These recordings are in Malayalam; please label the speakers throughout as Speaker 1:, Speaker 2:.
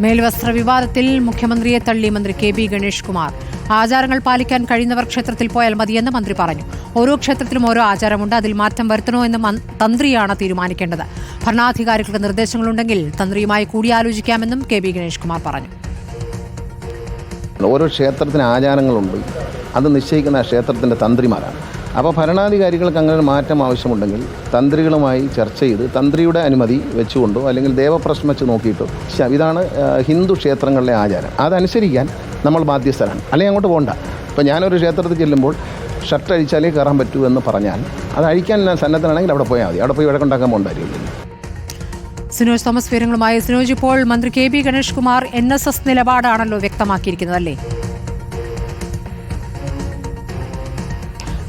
Speaker 1: മേൽവസ്ത്ര വിവാദത്തിൽ മുഖ്യമന്ത്രിയെ തള്ളി മന്ത്രി കെ ബി ഗണേഷ് കുമാർ ആചാരങ്ങൾ പാലിക്കാൻ കഴിയുന്നവർ ക്ഷേത്രത്തിൽ പോയാൽ മതിയെന്ന് മന്ത്രി പറഞ്ഞു. ഓരോ ക്ഷേത്രത്തിലും ഓരോ ആചാരമുണ്ട്. അതിൽ മാറ്റം വരുത്തണോ എന്ന് തന്ത്രിയാണ് തീരുമാനിക്കേണ്ടത്. ഭരണാധികാരികൾക്ക് നിർദ്ദേശങ്ങളുണ്ടെങ്കിൽ തന്ത്രിയുമായി കൂടിയാലോചിക്കാമെന്നും കെ ബി ഗണേഷ് കുമാർ പറഞ്ഞു.
Speaker 2: ഓരോ ക്ഷേത്രത്തിന് ആചാരങ്ങളുണ്ട്. അത് നിശ്ചയിക്കുന്ന ക്ഷേത്രത്തിന്റെ തന്ത്രിമാരാണ്. അപ്പോൾ ഭരണാധികാരികൾക്ക് അങ്ങനെ മാറ്റം ആവശ്യമുണ്ടെങ്കിൽ തന്ത്രികളുമായി ചർച്ച ചെയ്ത് തന്ത്രിയുടെ അനുമതി വെച്ചുകൊണ്ടോ അല്ലെങ്കിൽ ദേവപ്രശ്നം വെച്ച് നോക്കിയിട്ടോ ഇതാണ് ഹിന്ദു ക്ഷേത്രങ്ങളിലെ ആചാരം. അതനുസരിക്കാൻ നമ്മൾ ബാധ്യസ്ഥരാണ്. അല്ലെങ്കിൽ അങ്ങോട്ട് പോകണ്ട ഇപ്പോൾ ഞാനൊരു ക്ഷേത്രത്തിൽ ചെല്ലുമ്പോൾ ഷർട്ട് അഴിച്ചാലേ കയറാൻ പറ്റൂ എന്ന് പറഞ്ഞാൽ അത് അഴിക്കാൻ ഞാൻ സന്നദ്ധനാണെങ്കിൽ അവിടെ പോയാൽ മതി. അവിടെ പോയി വഴക്കുണ്ടാക്കാൻ പോകേണ്ട കാര്യമില്ല.
Speaker 1: സിനോജ് തോമസ് വിവരങ്ങളുമായി. സിനോജ് ഇപ്പോൾ മന്ത്രി K B Ganesh Kumar N S S നിലപാടാണല്ലോ വ്യക്തമാക്കിയിരിക്കുന്നത് അല്ലേ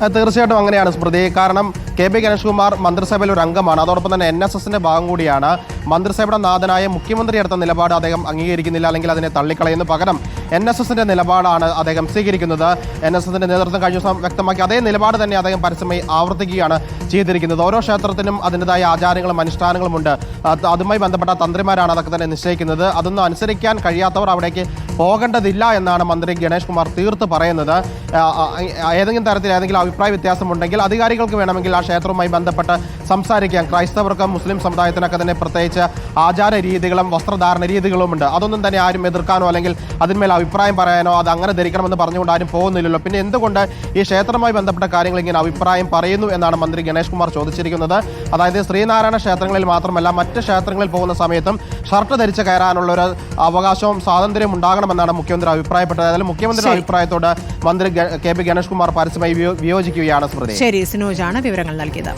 Speaker 3: തീർച്ചയായിട്ടും അങ്ങനെയാണ് സ്മൃതി. കാരണം കെ പി ഗണേഷ് കുമാർ മന്ത്രിസഭയിൽ ഒരു അംഗമാണ്. അതോടൊപ്പം തന്നെ എൻ എസ് എസിന്റെ ഭാഗം കൂടിയാണ് മന്ത്രിസഭയുടെ നാഥനായ മുഖ്യമന്ത്രി എടുത്ത നിലപാട് അദ്ദേഹം അംഗീകരിക്കുന്നില്ല അല്ലെങ്കിൽ അതിനെ തള്ളിക്കളയുന്നു പകരം എൻ എസ് എസിന്റെ നിലപാടാണ് അദ്ദേഹം സ്വീകരിക്കുന്നത്. എൻ എസ് എസിന്റെ നേതൃത്വം കഴിഞ്ഞ ദിവസം വ്യക്തമാക്കി അതേ നിലപാട് തന്നെ അദ്ദേഹം പരസ്യമായി ആവർത്തിക്കുകയാണ് ചെയ്തിരിക്കുന്നത്. ഓരോ ക്ഷേത്രത്തിനും അതിന്റെതായ ആചാരങ്ങളും അനുഷ്ഠാനങ്ങളും ഉണ്ട്. അതുമായി ബന്ധപ്പെട്ട തന്ത്രിമാരാണ് അതൊക്കെ തന്നെ നിശ്ചയിക്കുന്നത്. അതൊന്നും അനുസരിക്കാൻ കഴിയാത്തവർ അവിടേക്ക് പോകേണ്ടതില്ല എന്നാണ് മന്ത്രി ഗണേഷ് കുമാർ തീർത്ത് പറയുന്നത്. ഏതെങ്കിലും തരത്തിൽ ഏതെങ്കിലും അഭിപ്രായ വ്യത്യാസമുണ്ടെങ്കിൽ അധികാരികൾക്ക് വേണമെങ്കിൽ ആ ക്ഷേത്രവുമായി ബന്ധപ്പെട്ട് സംസാരിക്കാം ക്രൈസ്തവർക്കും മുസ്ലിം സമുദായത്തിനൊക്കെ തന്നെ പ്രത്യേകിച്ച് ആചാര രീതികളും വസ്ത്രധാരണ രീതികളുമുണ്ട്. അതൊന്നും തന്നെ ആരും എതിർക്കാനോ അല്ലെങ്കിൽ അതിന്മേൽ അഭിപ്രായം പറയാനോ അത് അങ്ങനെ ധരിക്കണമെന്ന് പറഞ്ഞുകൊണ്ട് ആരും പോകുന്നില്ലല്ലോ. പിന്നെ എന്തുകൊണ്ട് ഈ ക്ഷേത്രവുമായി ബന്ധപ്പെട്ട കാര്യങ്ങൾ ഇങ്ങനെ അഭിപ്രായം പറയുന്നു എന്നാണ് മന്ത്രി ഗണേഷ് കുമാർ ചോദിച്ചിരിക്കുന്നത്. അതായത് ശ്രീനാരായണ ക്ഷേത്രങ്ങളിൽ മാത്രമല്ല മറ്റ് ക്ഷേത്രങ്ങളിൽ പോകുന്ന സമയത്തും ഷർട്ട് ധരിച്ച് കയറാനുള്ള ഒരു അവകാശവും സ്വാതന്ത്ര്യം ഉണ്ടാകണമെന്നാണ് മുഖ്യമന്ത്രി അഭിപ്രായപ്പെട്ടത്. അതായത് മുഖ്യമന്ത്രിയുടെ അഭിപ്രായത്തോട് മന്ത്രി കെ പി ഗണേഷ് കുമാർ പരസ്യമായി വിയോജിക്കുകയാണ് സ്മൃതി.
Speaker 1: ശരി സിനോജാണ് വിവരങ്ങൾ നൽകിയത്.